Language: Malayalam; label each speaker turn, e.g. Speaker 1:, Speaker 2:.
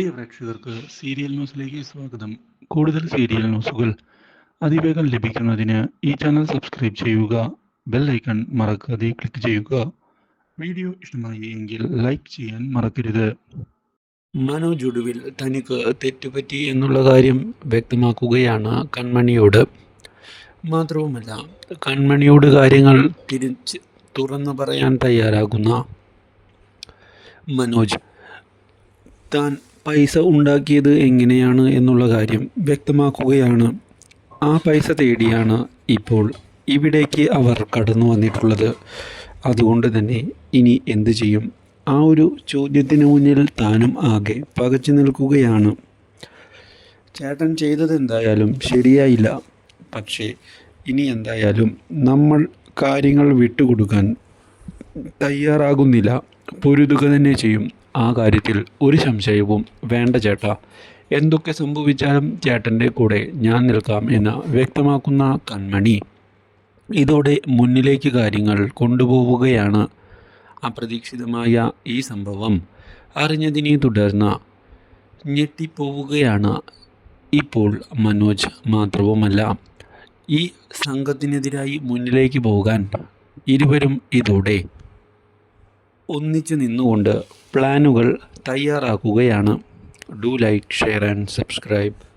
Speaker 1: പ്രിയ പ്രേക്ഷകർക്ക് സീരിയൽ ന്യൂസിലേക്ക് സ്വാഗതം. കൂടുതൽ സീരിയൽ ന്യൂസുകൾ അതിവേഗം ലഭിക്കുന്നതിന് ഈ ചാനൽ സബ്സ്ക്രൈബ് ചെയ്യുക ബെൽ ഐക്കൺ മറക്കാതെ ക്ലിക്ക് ചെയ്യുക. വീഡിയോ ഇഷ്ടമായി എങ്കിൽ ലൈക്ക് ചെയ്യാൻ മറക്കരുത്. മനോജ് ഒടുവിൽ തനിക്ക് തെറ്റുപറ്റി എന്നുള്ള കാര്യം വ്യക്തമാക്കുകയാണ് കൺമണിയോട്. മാത്രവുമല്ല കൺമണിയോട് കാര്യങ്ങൾ തിരിച്ച് തുറന്നു പറയാൻ തയ്യാറാകുന്ന മനോജ് താൻ പൈസ ഉണ്ടാക്കിയത് എങ്ങനെയാണ് എന്നുള്ള കാര്യം വ്യക്തമാക്കുകയാണ്. ആ പൈസ തേടിയാണ് ഇപ്പോൾ ഇവിടേക്ക് അവർ കടന്നു വന്നിട്ടുള്ളത്. അതുകൊണ്ട് തന്നെ ഇനി എന്തു ചെയ്യും? ആ ഒരു ചോദ്യത്തിന് മുന്നിൽ താനും ആകെ പകച്ചു നിൽക്കുകയാണ്. ചേട്ടൻ ചെയ്തത് എന്തായാലും ശരിയായില്ല. പക്ഷേ ഇനി എന്തായാലും നമ്മൾ കാര്യങ്ങൾ വിട്ടുകൊടുക്കാൻ തയ്യാറാകുന്നില്ല. പൊരുതുക തന്നെ ചെയ്യും. ആ കാര്യത്തിൽ ഒരു സംശയവും വേണ്ട ചേട്ടാ. എന്തൊക്കെ സംഭവിച്ചാലും ചേട്ടന്റെ കൂടെ ഞാൻ നിൽക്കാം എന്ന് വ്യക്തമാക്കുന്ന കൺമണി ഇതോടെ മുന്നിലേക്ക് കാര്യങ്ങൾ കൊണ്ടുപോവുകയാണ്. അപ്രതീക്ഷിതമായ ഈ സംഭവം അറിഞ്ഞതിനെ തുടർന്ന് ഞെട്ടിപ്പോവുകയാണ് ഇപ്പോൾ മനോജ് മാത്രവുമല്ല. ഈ സംഘത്തിനെതിരായി മുന്നിലേക്ക് പോകാൻ ഇരുവരും ഇതോടെ ഒന്നിച്ചു നിന്നുകൊണ്ട് പ്ലാനുകൾ തയ്യാറാക്കുകയാണ്. Do like share and subscribe.